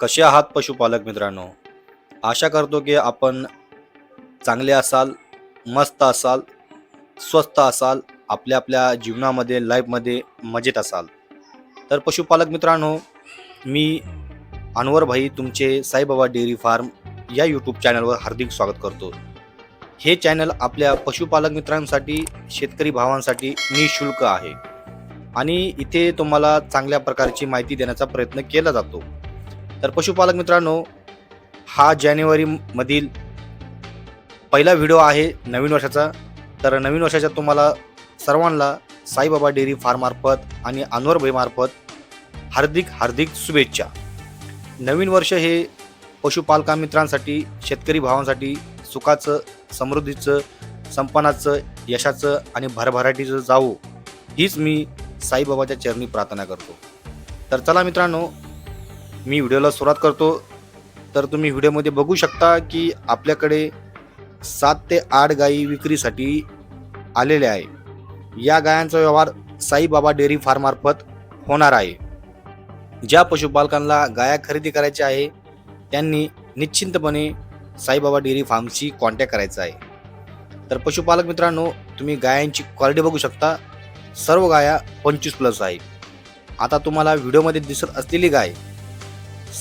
कसे आहात पशुपालक मित्रांनो? आशा करतो की आपण चांगले असाल मस्त असाल स्वस्त असाल आपल्या आपल्या जीवनामध्ये लाईफमध्ये मजेत असाल. तर पशुपालक मित्रांनो मी अनवर भाई तुमचे साईबाबा डेअरी फार्म या यूट्यूब चॅनलवर हार्दिक स्वागत करतो. हे चॅनल आपल्या पशुपालक मित्रांसाठी शेतकरी भावांसाठी निशुल्क आहे. आणि इथे तुम्हाला चांगल्या प्रकारची माहिती देण्याचा प्रयत्न केला जातो. तर पशुपालक मित्रांनो हा जानेवारीमधील पहिला व्हिडिओ आहे नवीन वर्षाचा. तर नवीन वर्षाच्या तुम्हाला सर्वांना साईबाबा डेअरी फार्ममार्फत आणि अनवर मार्फत हार्दिक हार्दिक शुभेच्छा. नवीन वर्ष हे पशुपालका मित्रांसाठी शेतकरी भावांसाठी सुखाचं समृद्धीचं संपन्नाचं यशाचं आणि भरभराटीचं जावो हीच मी साईबाबाच्या चरणी प्रार्थना करतो. तर चला मित्रांनो मी व्हिडिओला सुरुवात करतो. तर तुम्ही व्हिडिओमध्ये बघू शकता की आपल्याकडे सात ते आठ गायी विक्रीसाठी आलेल्या आहे. या गायांचा व्यवहार साईबाबा डेअरी फार्ममार्फत होणार आहे. ज्या पशुपालकांना गाया खरेदी करायच्या आहे त्यांनी निश्चिंतपणे साईबाबा डेअरी फार्मशी कॉन्टॅक्ट करायचा आहे. तर पशुपालक मित्रांनो तुम्ही गायांची क्वालिटी बघू शकता. सर्व गाया पंचवीस प्लस आहे. आता तुम्हाला व्हिडिओमध्ये दिसत असलेली गाय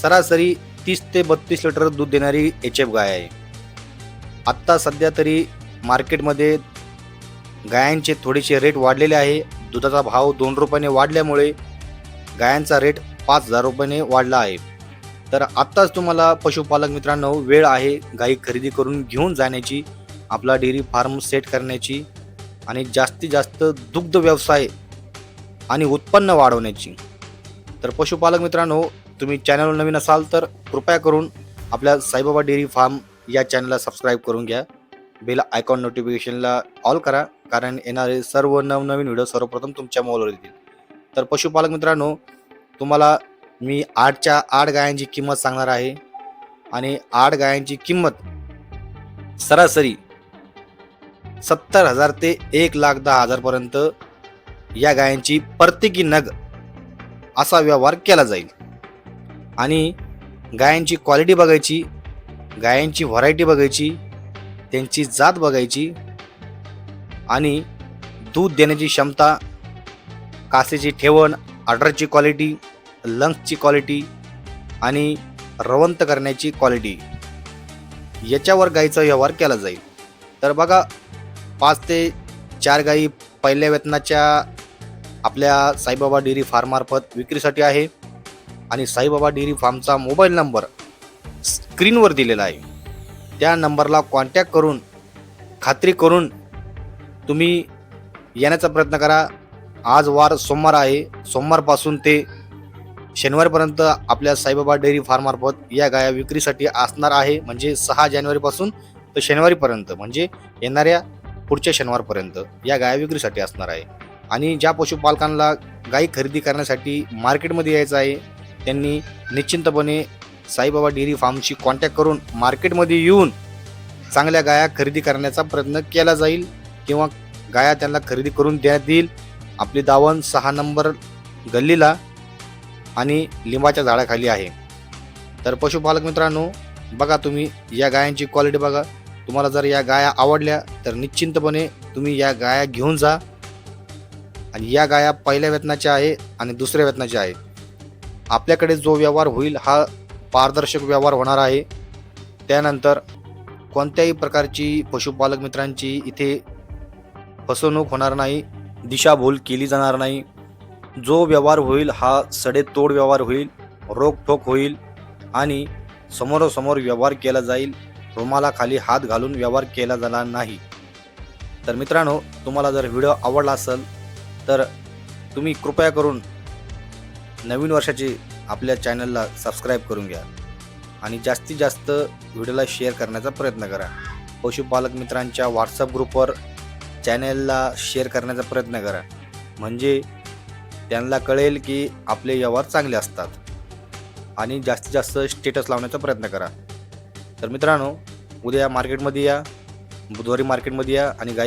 सरासरी तीस ते बत्तीस लिटर दूध देणारी एच एफ गाय आहे. आत्ता सध्या तरी मार्केटमध्ये गायांचे थोडेसे रेट वाढलेले आहे. दुधाचा भाव दोन रुपयाने वाढल्यामुळे गायांचा रेट पाच हजार रुपयाने वाढला आहे. तर आत्ताच तुम्हाला पशुपालक मित्रांनो वेळ आहे गाई खरेदी करून घेऊन जाण्याची आपला डेअरी फार्म सेट करण्याची आणि जास्तीत जास्त दुग्ध व्यवसाय आणि उत्पन्न वाढवण्याची. तर पशुपालक मित्रांनो तुम्ही चॅनलवर नवीन असाल तर कृपया करून आपल्या साईबाबा डेअरी फार्म या चॅनलला सबस्क्राईब करून घ्या. बेल आयकॉन नोटिफिकेशनला ऑल करा कारण येणारे सर्व नवनवीन व्हिडिओ सर्वप्रथम तुमच्या मोबाईलवर येतील. तर पशुपालक मित्रांनो तुम्हाला मी आठच्या आठ गायांची किंमत सांगणार आहे. आणि आठ गायांची किंमत सरासरी सत्तर हजार ते एक लाख दहा हजारपर्यंत या गायांची प्रत्येकी नग असा व्यवहार केला जाईल. आणि गायांची क्वालिटी बघायची गायांची व्हरायटी बघायची त्यांची जात बघायची आणि दूध देण्याची क्षमता कासेची ठेवण ऑर्डरची क्वालिटी लंग्सची क्वालिटी आणि रवंत करण्याची क्वालिटी याच्यावर गाईचा व्यवहार केला जाईल. तर बघा पाच ते चार गाई पहिल्या वेतनाच्या आपल्या साईबाबा डेअरी फार्ममार्फत विक्रीसाठी आहे. आणि साईबाबा डेअरी फार्मचा मोबाईल नंबर स्क्रीनवर दिलेला आहे. त्या नंबरला कॉन्टॅक्ट करून खात्री करून तुम्ही येण्याचा प्रयत्न करा. आज वार सोमवार आहे. सोमवारपासून ते शनिवारपर्यंत आपल्या साईबाबा डेअरी फार्ममार्फत या गाया विक्रीसाठी असणार आहे. म्हणजे सहा जानेवारीपासून तर शनिवारीपर्यंत म्हणजे येणाऱ्या पुढच्या शनिवारपर्यंत या गाया विक्रीसाठी असणार आहे. आणि ज्या पशुपालकांना गाई खरेदी करण्यासाठी मार्केटमध्ये यायचं आहे त्यांनी निश्चिंतपणे साईबाबा डेअरी फार्मशी कॉन्टॅक्ट करून मार्केटमध्ये येऊन चांगल्या गाया खरेदी करण्याचा प्रयत्न केला जाईल किंवा गाया त्यांना खरेदी करून देण्यात येईल. आपली दावण सहा नंबर गल्लीला आणि लिंबाच्या झाडाखाली आहे. तर पशुपालक मित्रांनो बघा तुम्ही या गायांची क्वालिटी बघा. तुम्हाला जर या गाया आवडल्या तर निश्चिंतपणे तुम्ही या गाया घेऊन जा. आणि या गाया पहिल्या वेतनाच्या आहे आणि दुसऱ्या वेतनाच्या आहे. आपल्याकडे जो व्यवहार होईल हा पारदर्शक व्यवहार होणार आहे. त्यानंतर कोणत्याही प्रकारची पशुपालक मित्रांची इथे फसवणूक होणार नाही दिशाभूल केली जाणार नाही. जो व्यवहार होईल हा सडेतोड व्यवहार होईल रोखोक होईल आणि समोरासमोर व्यवहार केला जाईल रुमालाखाली हात घालून व्यवहार केला जाणार नाही. तर मित्रांनो तुम्हाला जर व्हिडिओ आवडला असेल तर तुम्ही कृपया करून नवीन वर्षाची आपल्या चॅनलला सबस्क्राईब करून घ्या आणि जास्तीत जास्त व्हिडिओला शेअर करण्याचा प्रयत्न करा. पशुपालक मित्रांच्या व्हॉट्सअप ग्रुपवर चॅनलला शेअर करण्याचा प्रयत्न करा. म्हणजे त्यांना कळेल की आपले व्यवहार चांगले असतात. आणि जास्तीत जास्त स्टेटस लावण्याचा प्रयत्न करा. तर मित्रांनो उद्या मार्केटमध्ये या बुधवारी मार्केटमध्ये या आणि गाय